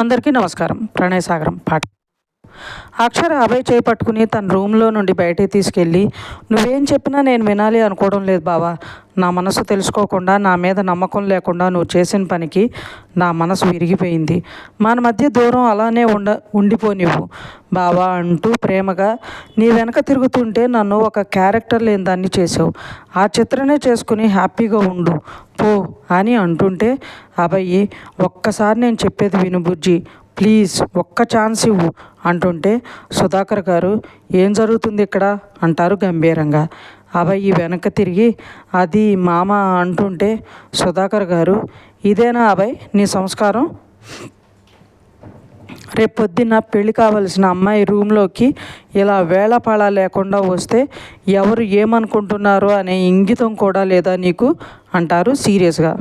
అందరికీ నమస్కారం. ప్రణయ్ సాగరం అక్షర అభయ్ చేపట్టుకుని తన రూమ్లో నుండి బయటికి తీసుకెళ్ళి నువ్వేం చెప్పినా నేను వినాలి అనుకోవడం లేదు బావా. నా మనసు తెలుసుకోకుండా నా మీద నమ్మకం లేకుండా నువ్వు చేసిన పనికి నా మనసు విరిగిపోయింది. మన మధ్య దూరం అలానే ఉండ ఉండిపోనివ్వు. బావా అంటూ ప్రేమగా నీ వెనక తిరుగుతుంటే నన్ను ఒక క్యారెక్టర్ లేని దాన్ని చేసావు ఆ చిత్రనే చేసుకుని హ్యాపీగా ఉండు. పో అని అంటుంటే అబ్బాయి ఒక్కసారి నేను చెప్పేది విను బుజ్జి. ప్లీజ్ ఒక్క ఛాన్స్ ఇవ్వు అంటుంటే సుధాకర్ గారు ఏం జరుగుతుంది ఇక్కడ? అంటారు గంభీరంగా. అబ్బాయి వెనక్కి తిరిగి అది మామ అంటుంటే సుధాకర్ గారు ఇదేనా అబ్బాయి నీ సంస్కారం? రేపు పొద్దున్న పెళ్ళి కావలసిన అమ్మాయి రూమ్లోకి ఇలా వేళపాళ లేకుండా వస్తే ఎవరు ఏమనుకుంటున్నారో అనే ఇంగితం కూడా లేదా నీకు? అంటారు సీరియస్గా.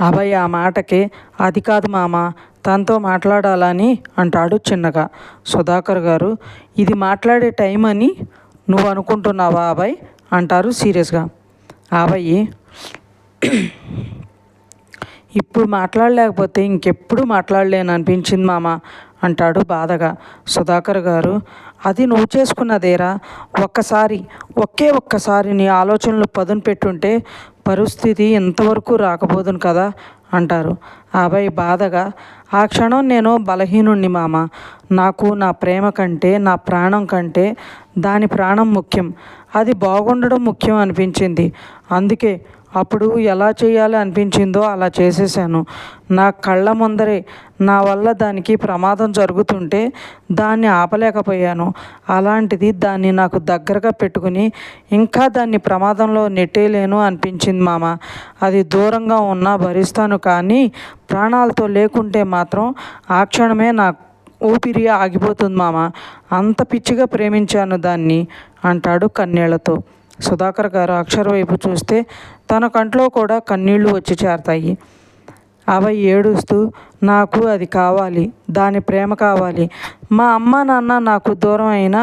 అభయ్ ఆ మాటకి అది కాదు మామ తనతో మాట్లాడాలని అంటాడు చిన్నగా. సుధాకర్ గారు ఇది మాట్లాడే టైం అని నువ్వు అనుకుంటున్నావా అభయ్? అంటారు సీరియస్గా. అభయ్ ఇప్పుడు మాట్లాడలేకపోతే ఇంకెప్పుడు మాట్లాడలేను అనిపించింది మామ అంటాడు బాధగా. సుధాకర్ గారు అది నువ్వు చేసుకున్నదేరా ఒక్కసారి ఒకే ఒక్కసారి నీ ఆలోచనలు పదును పెట్టుంటే పరిస్థితి ఇంతవరకు రాకపోదును కదా అంటారు. అబ్బాయి బాధగా ఆ క్షణం నేను బలహీనుణ్ణి మామ. నాకు నా ప్రేమ కంటే నా ప్రాణం కంటే దాని ప్రాణం ముఖ్యం. అది బాగుండడం ముఖ్యం అనిపించింది. అందుకే అప్పుడు ఎలా చేయాలి అనిపించిందో అలా చేసేసాను. నా కళ్ళ ముందరే నా వల్ల దానికి ప్రమాదం జరుగుతుంటే దాన్ని ఆపలేకపోయాను. అలాంటిది దాన్ని నాకు దగ్గరగా పెట్టుకుని ఇంకా దాన్ని ప్రమాదంలో నెట్టేయలేను అనిపించింది మామ. అది దూరంగా ఉన్నా భరిస్తాను కానీ ప్రాణాలతో లేకుంటే మాత్రం ఆ క్షణమే నా ఊపిరి ఆగిపోతుంది మామ. అంత పిచ్చిగా ప్రేమించాను దాన్ని అంటాడు కన్నీళ్ళతో. సుధాకర్ గారు అక్షర వైపు చూస్తే తన కంట్లో కూడా కన్నీళ్ళు వచ్చి చేరతాయి. అవి ఏడుస్తూ నాకు అది కావాలి దాని ప్రేమ కావాలి. మా అమ్మ నాన్న నాకు దూరం అయినా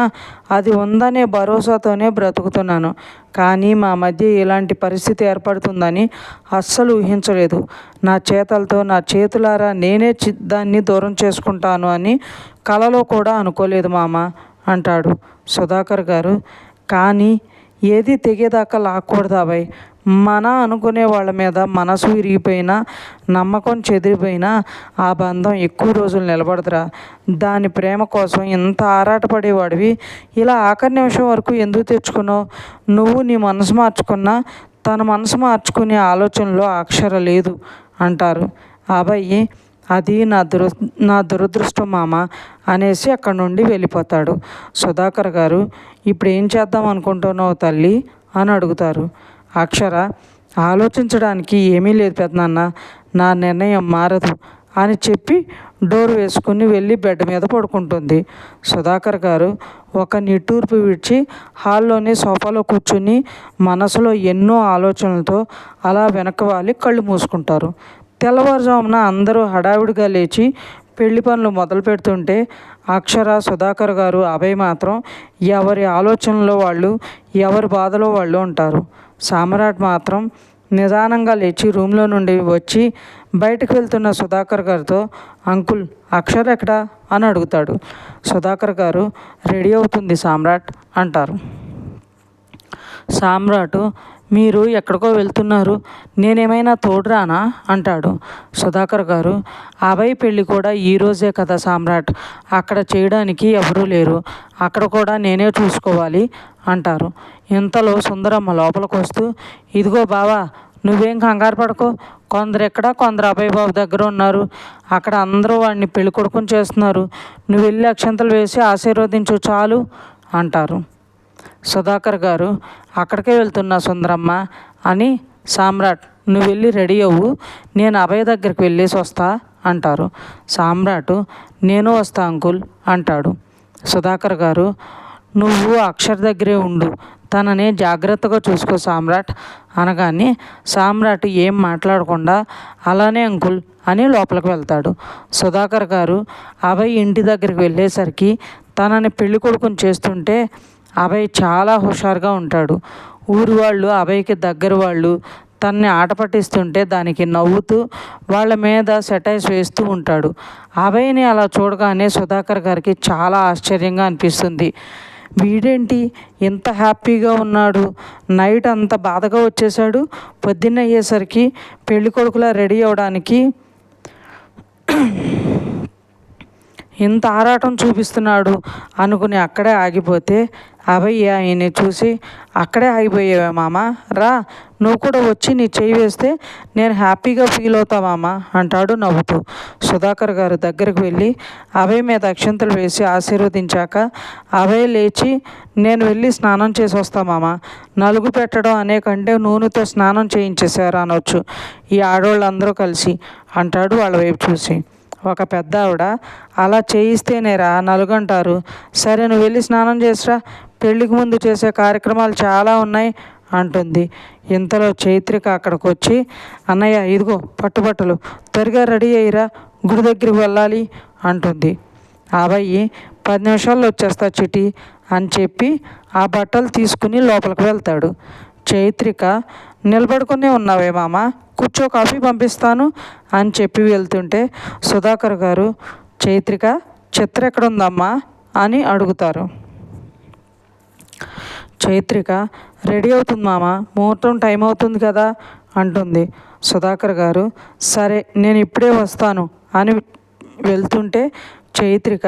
అది ఉందనే భరోసాతోనే బ్రతుకుతున్నాను. కానీ మా మధ్య ఇలాంటి పరిస్థితి ఏర్పడుతుందని అస్సలు ఊహించలేదు. నా చేతలతో నా చేతులారా నేనే చి దాన్ని దూరం చేసుకుంటాను అని కలలో కూడా అనుకోలేదు మామ అంటాడు సుధాకర్ గారు. కానీ ఏది తెగేదాకా లాక్కూడదు అబ్బాయి మన అనుకునే వాళ్ళ మీద మనసు విరిగిపోయినా నమ్మకం చెదిరిపోయినా ఆ బంధం ఎక్కువ రోజులు నిలబడదురా. దాని ప్రేమ కోసం ఎంత ఆరాటపడేవాడివి. ఇలా ఆఖరి నిమిషం వరకు ఎందుకు తెచ్చుకున్నావు? నువ్వు నీ మనసు మార్చుకున్నా తన మనసు మార్చుకునే ఆలోచనలో అక్షర లేదు అంటారు. అబ్బాయి అది నా దుర నా దురదృష్టం మామ అనేసి అక్కడి నుండి వెళ్ళిపోతాడు. సుధాకర్ గారు ఇప్పుడు ఏం చేద్దాం అనుకుంటున్నావు తల్లి? అని అడుగుతారు. అక్షర ఆలోచించడానికి ఏమీ లేదు పెద్దనాన్న నా నిర్ణయం మారదు అని చెప్పి డోర్ వేసుకుని వెళ్ళి బెడ్ మీద పడుకుంటుంది. సుధాకర్ గారు ఒక నిట్టూర్పు విడిచి హాల్లోనే సోఫాలో కూర్చుని మనసులో ఎన్నో ఆలోచనలతో అలా వెనక వాలి కళ్ళు మూసుకుంటారు. తెల్లవారుజామున అందరూ హడావిడిగా లేచి పెళ్ళి పనులు మొదలు పెడుతుంటే అక్షర సుధాకర్ గారు అభయ్ మాత్రం ఎవరి ఆలోచనలో వాళ్ళు ఎవరి బాధలో వాళ్ళు ఉంటారు. సామ్రాట్ మాత్రం నిదానంగా లేచి రూమ్లో నుండి వచ్చి బయటకు వెళ్తున్న సుధాకర్ గారితో అంకుల్ అక్షర్ ఎక్కడా? అని అడుగుతాడు. సుధాకర్ గారు రెడీ అవుతుంది సామ్రాట్ అంటారు. సామ్రాటు మీరు ఎక్కడికో వెళ్తున్నారు నేనేమైనా తోడురానా? అంటాడు సుధాకర్ గారు. అభయ్ పెళ్ళి కూడా ఈరోజే కదా సామ్రాట్. అక్కడ చేయడానికి ఎవరూ లేరు. అక్కడ కూడా నేనే చూసుకోవాలి అంటారు. ఇంతలో సుందరమ్మ లోపలికి వస్తూ ఇదిగో బావా నువ్వేం కంగారు పడకో. కొందరు ఎక్కడ కొందరు అభయ్ బాబు దగ్గర ఉన్నారు. అక్కడ అందరూ వాడిని పెళ్ళి కొడుకుని చేస్తున్నారు. నువ్వు వెళ్ళి అక్షంతలు వేసి ఆశీర్వదించు చాలు అంటారు. సుధాకర్ గారు అక్కడికే వెళ్తున్నా సుందరమ్మ అని సామ్రాట్ నువ్వు వెళ్ళి రెడీ అవ్వు నేను అభయ దగ్గరికి వెళ్ళేసి వస్తా అంటారు. సామ్రాట్ నేను వస్తా అంకుల్ అంటాడు. సుధాకర్ గారు నువ్వు అక్షర్ దగ్గరే ఉండు తనని జాగ్రత్తగా చూసుకో సామ్రాట్ అనగానే సామ్రాట్ ఏం మాట్లాడకుండా అలానే అంకుల్ అని లోపలికి వెళ్తాడు. సుధాకర్ గారు అభయ్ ఇంటి దగ్గరికి వెళ్ళేసరికి తనని పెళ్ళి కొడుకుని చేస్తుంటే అభయ్ చాలా హుషారుగా ఉంటాడు. ఊరి వాళ్ళు అభయ్కి దగ్గర వాళ్ళు తన్ని ఆట పట్టిస్తుంటే దానికి నవ్వుతూ వాళ్ళ మీద సెటైస్ వేస్తూ ఉంటాడు. అభయ్ని అలా చూడగానే సుధాకర్ గారికి చాలా ఆశ్చర్యంగా అనిపిస్తుంది. వీడేంటి ఇంత హ్యాపీగా ఉన్నాడు? నైట్ అంత బాధగా వచ్చేసాడు పొద్దున్న అయ్యేసరికి పెళ్ళి కొడుకులా రెడీ అవ్వడానికి ఇంత ఆరాటం చూపిస్తున్నాడు అనుకుని అక్కడే ఆగిపోతే అభయ్య ఆయన్ని చూసి అక్కడే ఆగిపోయావే మామ? రా నువ్వు కూడా వచ్చి నీ చేయి వేస్తే నేను హ్యాపీగా ఫీల్ అవుతా మామ అంటాడు నవ్వుతూ. సుధాకర్ గారు దగ్గరికి వెళ్ళి అభయ్ మీద అక్షంతలు వేసి ఆశీర్వదించాక అభయ్ లేచి నేను వెళ్ళి స్నానం చేసి వస్తా మామ. నలుగు పెట్టడం అనే కంటే నూనెతో స్నానం చేయించేశారు అనొచ్చు. ఈ ఆడవాళ్ళందరూ కలిసి అంటాడు వాళ్ళ వైపు చూసి. ఒక పెద్ద ఆవిడ అలా చేయిస్తేనేరా నలుగంటారు. సరే నువ్వు వెళ్ళి స్నానం చేసిరా. పెళ్ళికి ముందు చేసే కార్యక్రమాలు చాలా ఉన్నాయి అంటుంది. ఇంతలో చైత్రిక అక్కడికి వచ్చి అన్నయ్య ఇదిగో పట్టుబట్టలు త్వరగా రెడీ అయ్యిరా గుడి దగ్గరికి వెళ్ళాలి అంటుంది. అబ్బాయి పది నిమిషాల్లో వచ్చేస్తా చిటి అని చెప్పి ఆ బట్టలు తీసుకుని లోపలికి వెళ్తాడు. చైత్రిక నిలబడుకునే ఉన్నావే మామ కూర్చో కాఫీ పంపిస్తాను అని చెప్పి వెళ్తుంటే సుధాకర్ గారు చైత్రిక చిత్ర ఎక్కడుందమ్మా అని అడుగుతారు. చైత్రిక రెడీ అవుతుంది మామ ముహూర్తం టైం అవుతుంది కదా అంటుంది సుధాకర్ గారు. సరే నేను ఇప్పుడే వస్తాను అని వెళ్తుంటే చైత్రిక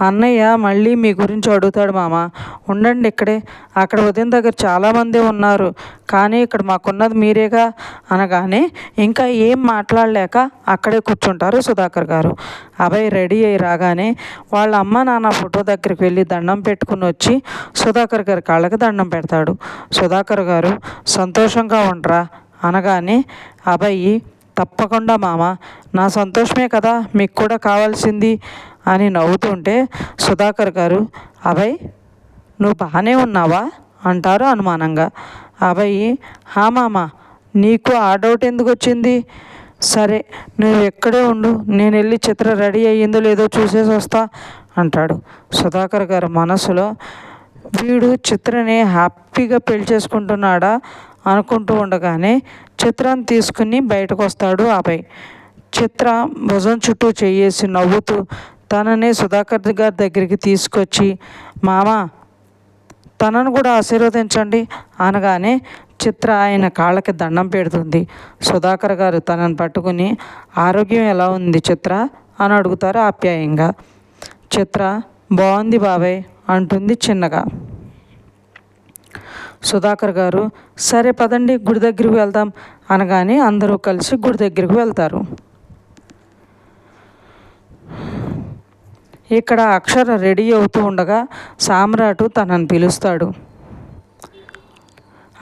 అన్నయ్య మళ్ళీ మీ గురించి అడుగుతాడు మామ. ఉండండి ఇక్కడే. అక్కడ ఉదయం దగ్గర చాలామంది ఉన్నారు. కానీ ఇక్కడ మాకున్నది మీరేగా? అనగానే ఇంకా ఏం మాట్లాడలేక అక్కడే కూర్చుంటారు సుధాకర్ గారు. అభయ్ రెడీ అయ్యి రాగానే వాళ్ళ అమ్మ నాన్న ఫోటో దగ్గరికి వెళ్ళి దండం పెట్టుకుని వచ్చి సుధాకర్ గారి కాళ్ళకి దండం పెడతాడు. సుధాకర్ గారు సంతోషంగా ఉండరా. అనగానే అభయ్ తప్పకుండా మామ. నా సంతోషమే కదా. మీకు కూడా కావాల్సింది. అని నవ్వుతుంటే సుధాకర్ గారు అభయ్ నువ్వు బాగానే ఉన్నావా? అంటారు అనుమానంగా. అభయ్ హా మామ నీకు ఆ డౌట్ ఎందుకు వచ్చింది? సరే నువ్వు ఎక్కడే ఉండు నేను వెళ్ళి చిత్ర రెడీ అయ్యిందో లేదో చూసేసి వస్తా అంటాడు సుధాకర్ గారు మనసులో. వీడు చిత్రని హ్యాపీగా పెళ్ళి చేసుకుంటున్నాడా? అనుకుంటూ ఉండగానే చిత్రాన్ని తీసుకుని బయటకు వస్తాడు అభయ్. చిత్ర భుజం చుట్టూ చేయేసి నవ్వుతూ తననే సుధాకర్ గారి దగ్గరికి తీసుకొచ్చి మామ తనను కూడా ఆశీర్వదించండి అనగానే చిత్ర ఆయన కాళ్ళకి దండం పెడుతుంది. సుధాకర్ గారు తనని పట్టుకుని ఆరోగ్యం ఎలా ఉంది చిత్ర? అని అడుగుతారు ఆప్యాయంగా. చిత్ర బాగుంది బాబాయ్ అంటుంది చిన్నగా. సుధాకర్ గారు సరే పదండి గుడి దగ్గరికి వెళ్దాం అనగానే అందరూ కలిసి గుడి దగ్గరికి వెళ్తారు. ఇక్కడ అక్షర రెడీ అవుతూ ఉండగా సామ్రాటు తనని పిలుస్తాడు.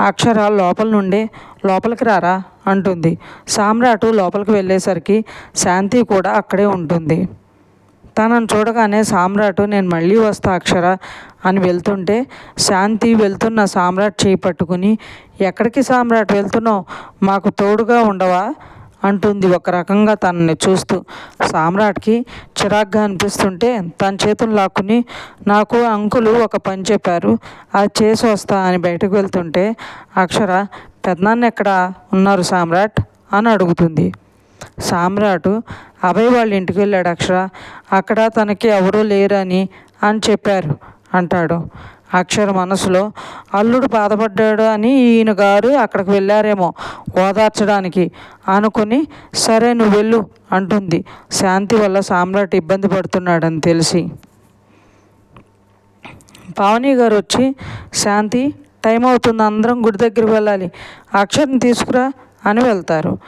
అక్షర లోపల నుండి లోపలికి రారా? అంటుంది. సామ్రాటు లోపలికి వెళ్ళేసరికి శాంతి కూడా అక్కడే ఉంటుంది. తనను చూడగానే సామ్రాటు నేను మళ్ళీ వస్తా అక్షర అని వెళ్తుంటే శాంతి వెళ్తున్న సామ్రాట్ చేయి పట్టుకుని ఎక్కడికి సామ్రాట్ వెళ్తున్నావు? మాకు తోడుగా ఉండవా? అంటుంది ఒక రకంగా తనని చూస్తూ. సామ్రాట్కి చిరాగ్గా అనిపిస్తుంటే తన చేతులు లాక్కుని నాకు అంకులు ఒక పని చెప్పారు అది చేసి వస్తా అని బయటకు వెళ్తుంటే అక్షర పెద్దనాన్న ఎక్కడ? ఉన్నారు సామ్రాట్? అని అడుగుతుంది. సామ్రాటు అభయ్ వాళ్ళ ఇంటికి వెళ్ళాడు అక్షర అక్కడ తనకి ఎవరూ లేరని అని చెప్పారు అంటాడు. అక్షర మనసులో అల్లుడు బాధపడ్డాడు అని ఈయన గారు అక్కడికి వెళ్ళారేమో ఓదార్చడానికి. అనుకుని సరే నువ్వు వెళ్ళు అంటుంది. శాంతి వల్ల సామ్రాట్ ఇబ్బంది పడుతున్నాడని తెలిసి. పావని గారు వచ్చి శాంతి టైం అవుతుంది అందరం గుడి దగ్గరికి వెళ్ళాలి. అక్షర్ని తీసుకురా అని వెళ్తారు.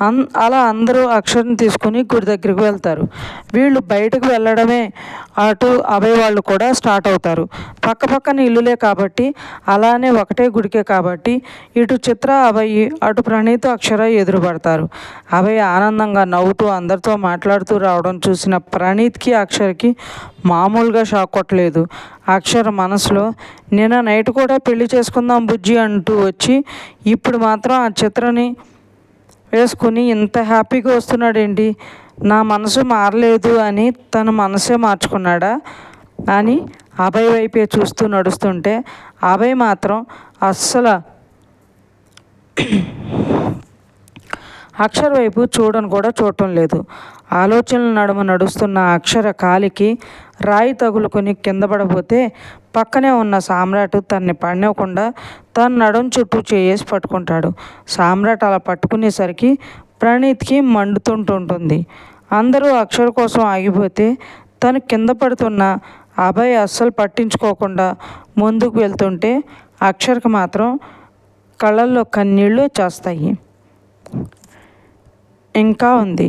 అన్ అలా అందరూ అక్షరం తీసుకుని గుడి దగ్గరికి వెళ్తారు. వీళ్ళు బయటకు వెళ్ళడమే అటు అభయ వాళ్ళు కూడా స్టార్ట్ అవుతారు. పక్క పక్కన ఇల్లులే కాబట్టి అలానే ఒకటే గుడికే కాబట్టి ఇటు చిత్ర అభయ్ అటు ప్రణీత్ అక్షర ఎదురుపడతారు. అభయ్ ఆనందంగా నవ్వుతూ అందరితో మాట్లాడుతూ రావడం చూసిన ప్రణీత్కి అక్షర్కి మామూలుగా షాక్ కొట్టలేదు. అక్షర మనసులో నిన్న నైట్ కూడా పెళ్ళి చేసుకుందాం బుజ్జి అంటూ వచ్చి ఇప్పుడు మాత్రం ఆ చిత్రని వేసుకుని ఇంత హ్యాపీగా వస్తున్నాడేంటి? నా మనసు మారలేదు అని తన మనసే మార్చుకున్నాడా? అని అభయ్ వైపే చూస్తూ నడుస్తుంటే అభయ్ మాత్రం అస్సలు అక్షర్ వైపు చూడను కూడా చూడటం లేదు. ఆలోచనల నడుమ నడుస్తున్న అక్షర కాలికి రాయి తగులుకొని కింద పడబోతే పక్కనే ఉన్న సామ్రాట్ తన్ని పడినవ్వకుండా తన నడుం చుట్టూ చేయేసి పట్టుకుంటాడు. సామ్రాట్ అలా పట్టుకునేసరికి ప్రణీత్కి మండుతుంటుంటుంది. అందరూ అక్షర కోసం ఆగిపోతే తను కింద పడుతున్న అభయ్ అస్సలు పట్టించుకోకుండా ముందుకు వెళ్తుంటే అక్షర్కి మాత్రం కళ్ళల్లో కన్నీళ్ళు చేస్తాయి ఇంకా ఉంది.